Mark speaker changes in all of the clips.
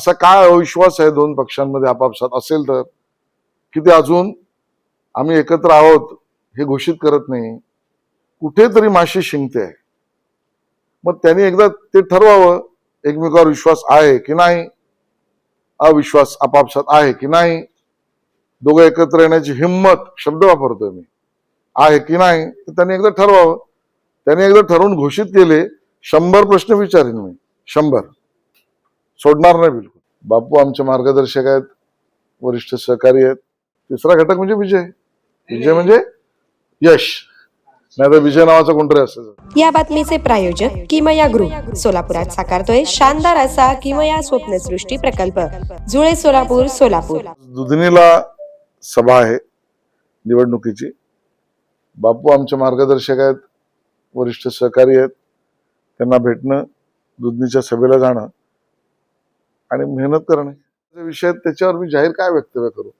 Speaker 1: असा काय अविश्वास आहे दोन पक्षांमध्ये आपापसात. असेल तर. की ते अजून? आम्ही एकत्र आहोत हे घोषित करत नाही. कुठेतरी माशी शिंकते. आहे मग त्यांनी एकदा ते ठरवावं एकमेकावर विश्वास आहे की नाही? अविश्वास आपापसात आहे की नाही? दोघं एकत्र येण्याची हिंमत शब्द वापरतोय मी. आहे की नाही? त्यांनी एकदा ठरवावं. त्यांनी एकदा ठरवून घोषित केले. शंभर प्रश्न विचारेन मी. शंभर. सोडणार नाही बिलकुल. बापू आमचे मार्गदर्शक आहेत वरिष्ठ सहकारी आहेत. तिसरा घटक म्हणजे विजय. विजय म्हणजे यश. नाही तर विजय नावाचा कोणतरी असायचं
Speaker 2: या बातमीचे प्रायोजक किमया ग्रुप सोलापुरात साकारतोय शानदार असा किमया स्वप्नसृष्टी प्रकल्प. जुळे सोलापूर सोलापूर.
Speaker 1: दुधनीला सभा आहे निवडणुकीची. बापू आमचे मार्गदर्शक आहेत वरिष्ठ सहकारी आहेत. त्यांना भेटणं दुधनीच्या सभेला जाणं आणि मेहनत करणं. या विषयात त्याच्यावर मी जाहीर काय वक्तव्य करू?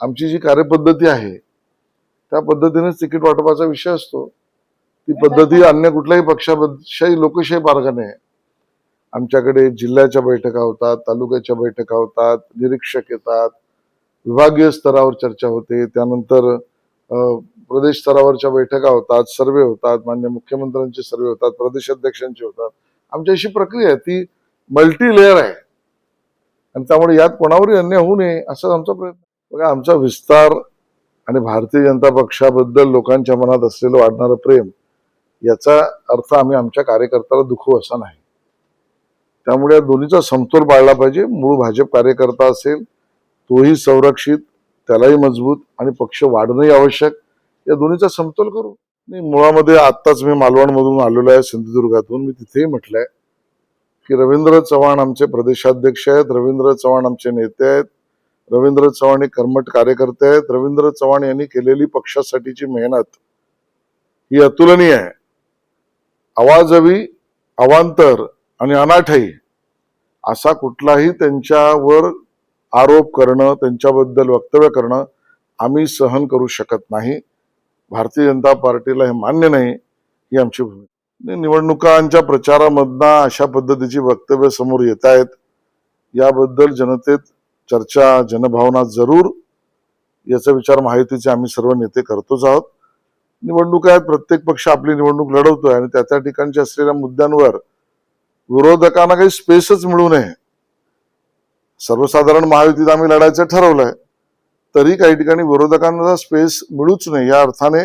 Speaker 1: आमची जी कार्यपद्धती आहे त्या पद्धतीनेच तिकीट वाटपाचा विषय असतो. ती पद्धती अन्य कुठल्याही पक्षापेक्षाही लोकशाही मार्गाने आहे. आमच्याकडे जिल्ह्याच्या बैठका होतात तालुक्याच्या बैठका होतात निरीक्षक येतात विभागीय स्तरावर चर्चा होते. त्यानंतर प्रदेश स्तरावरच्या बैठका होतात सर्वे होतात मान्य मुख्यमंत्र्यांचे सर्वे होतात प्रदेशाध्यक्षांचे होतात. आमची अशी प्रक्रिया आहे ती मल्टी लेअर आहे. आणि त्यामुळे यात कोणावरही अन्याय होऊ नये असा आमचा प्रयत्न. बघा आमचा विस्तार आणि भारतीय जनता पक्षाबद्दल लोकांच्या मनात असलेलं वाढणारं प्रेम याचा अर्थ आम्ही आमच्या कार्यकर्त्याला दुखवू असा नाही. त्यामुळे या दोन्हीचा समतोल पाळला पाहिजे. मूळ भाजप कार्यकर्ता असेल तोही संरक्षित त्यालाही मजबूत आणि पक्ष वाढणंही आवश्यक. या दोन्हीचा समतोल करू. नाही मुळामध्ये आत्ताच मी मालवणमधून आलेलो आहे सिंधुदुर्गातून. मी तिथेही म्हटलंय की रवींद्र चव्हाण आमचे प्रदेशाध्यक्ष आहेत रवींद्र चव्हाण आमचे नेते आहेत रवींद्र चव्हाण हे कर्मठ कार्यकर्ते आहेत रवींद्र चव्हाण यांनी केलेली पक्षासाठीची मेहनत ही अतुलनीय आहे. आवाजवी अवांतर आणि अनाठाई असा कुठलाही त्यांच्यावर आरोप करणं त्यांच्याबद्दल वक्तव्य करणं आम्ही सहन करू शकत नाही. भारतीय जनता पार्टीला हे मान्य नाही ही आमची भूमिका निवडणुकांच्या प्रचारामधनं अशा पद्धतीची वक्तव्य समोर येत आहेत. याबद्दल जनतेत चर्चा जनभावना जरूर. याचा विचार माहितीचे आम्ही सर्व नेते करतोच आहोत. निवडणुका आहेत प्रत्येक पक्ष आपली निवडणूक लढवतोय आणि त्या त्या ठिकाणच्या असलेल्या मुद्द्यांवर विरोधकांना काही स्पेसच मिळू नये. सर्वसाधारण महायुतीत आम्ही लढायचं ठरवलंय. तरी काही ठिकाणी विरोधकांना स्पेस मिळूच नाही. या अर्थाने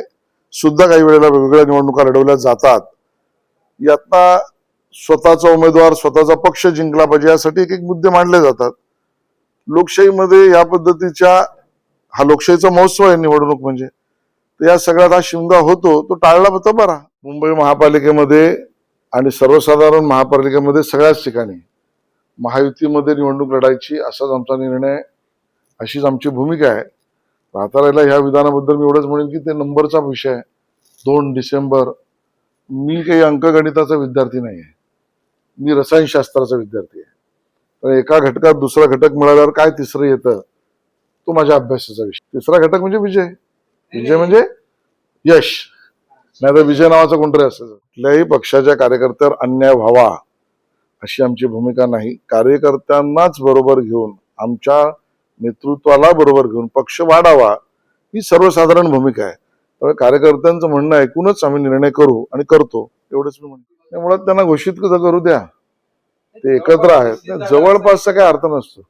Speaker 1: सुद्धा काही वेळेला वेगवेगळ्या निवडणुका लढवल्या जातात. यातना स्वतःचा उमेदवार स्वतःचा पक्ष जिंकला पाहिजे यासाठी एक एक मुद्दे मांडले जातात. लोकशाहीमध्ये या पद्धतीच्या हा लोकशाहीचा महोत्सव आहे निवडणूक म्हणजे. तर या सगळ्यात हा शिमगा होतो तो टाळला तर बरा. मुंबई महापालिकेमध्ये आणि सर्वसाधारण महापालिकेमध्ये सगळ्याच ठिकाणी महायुतीमध्ये निवडणूक लढायची असाच आमचा निर्णय अशीच आमची भूमिका आहे. राहता ह्या विधानाबद्दल मी एवढंच म्हणेन की ते नंबरचा विषय दोन डिसेंबर मी काही अंकगणिताचा विद्यार्थी नाही आहे मी रसायनशास्त्राचा विद्यार्थी आहे. तर एका घटकात दुसरा घटक मिळाल्यावर काय तिसरं येतं तो माझ्या अभ्यासाचा विषय. तिसरा घटक म्हणजे विजय. विजय म्हणजे यश. नाही तर विजय नावाचा कोणतरी असायचं कुठल्याही पक्षाच्या कार्यकर्त्यावर अन्याय व्हावा अशी आमची भूमिका नाही. कार्यकर्त्यांनाच बरोबर घेऊन आमच्या नेतृत्वाला बरोबर घेऊन पक्ष वाढावा ही सर्वसाधारण भूमिका आहे. कार्यकर्त्यांचं म्हणणं ऐकूनच आम्ही निर्णय करू आणि करतो एवढंच मी म्हणतो. त्यामुळे त्यांना घोषित करू द्या? ते एकत्र आहेत. जवळपासचा काय अर्थ नसतो.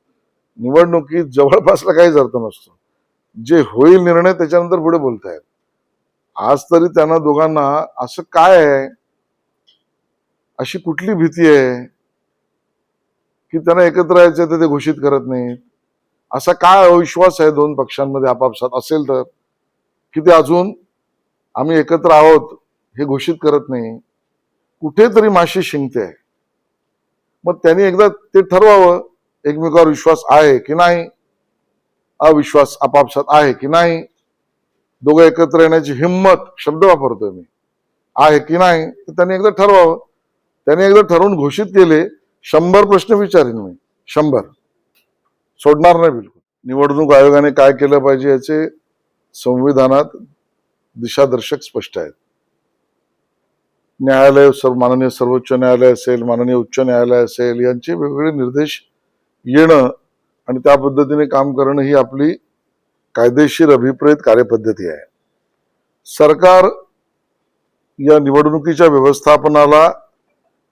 Speaker 1: निवडणुकीत जवळपासला काहीच अर्थ नसतो. जे होईल निर्णय त्याच्यानंतर पुढे बोलतायत. आज तरी त्यांना दोघांना असं काय आहे? अशी कुठली भीती आहे? की त्यांना एकत्र यायचं तर ते घोषित करत नाहीत. असा काय अविश्वास आहे दोन पक्षांमध्ये आपापसात? असेल तर? की ते अजून आम्ही एकत्र आहोत हे घोषित करत नाही. कुठेतरी माशी शिंकते आहे. मग त्यांनी एकदा ते ठरवावं एकमेकावर विश्वास आहे की नाही अविश्वास आपापसात आहे की नाही दोघं एकत्र येण्याची हिंमत शब्द वापरतोय मी आहे की नाही तर त्यांनी एकदा ठरवावं. त्यांनी एकदा ठरवून घोषित केले शंभर प्रश्न विचारेन मी शंभर. सोडणार नाही बिलकुल. निवडणूक आयोगाने काय केलं पाहिजे याचे संविधानात दिशादर्शक स्पष्ट आहेत. न्यायालय सर्व माननीय सर्वोच्च न्यायालय असेल माननीय उच्च न्यायालय असेल यांचे वेगवेगळे निर्देश येणं आणि त्या पद्धतीने काम करणं ही आपली कायदेशीर अभिप्रेत कार्यपद्धती आहे. सरकार या निवडणुकीच्या व्यवस्थापनाला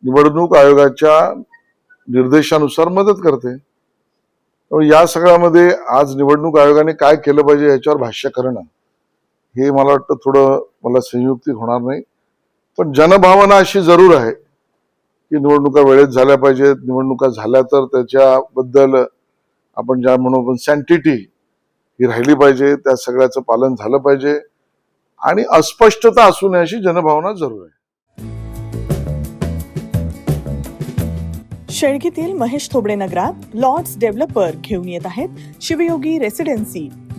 Speaker 1: निवडणूक आयोगाच्या निर्देशानुसार मदत करते. या सगळ्यामध्ये आज निवडणूक आयोगाने काय केलं पाहिजे याच्यावर भाष्य करणं. हे मला वाटतं थोडं मला संयुक्तिक होणार नाही. पण जनभावना अशी जरूर आहे की निवडणुका वेळेत झाल्या पाहिजेत. निवडणुका झाल्या तर त्याच्याबद्दल आपण ज्या म्हणू आपण सॅन्टिटी ही राहिली पाहिजे. त्या सगळ्याचं पालन झालं पाहिजे. आणि अस्पष्टता असू नये अशी जनभावना जरूर आहे.
Speaker 3: शेळकीतील महेश थोबडे नगरात लॉर्ड्स डेव्हलपर घेऊन येत आहेत शिवयोगी रेसिडेन्सी.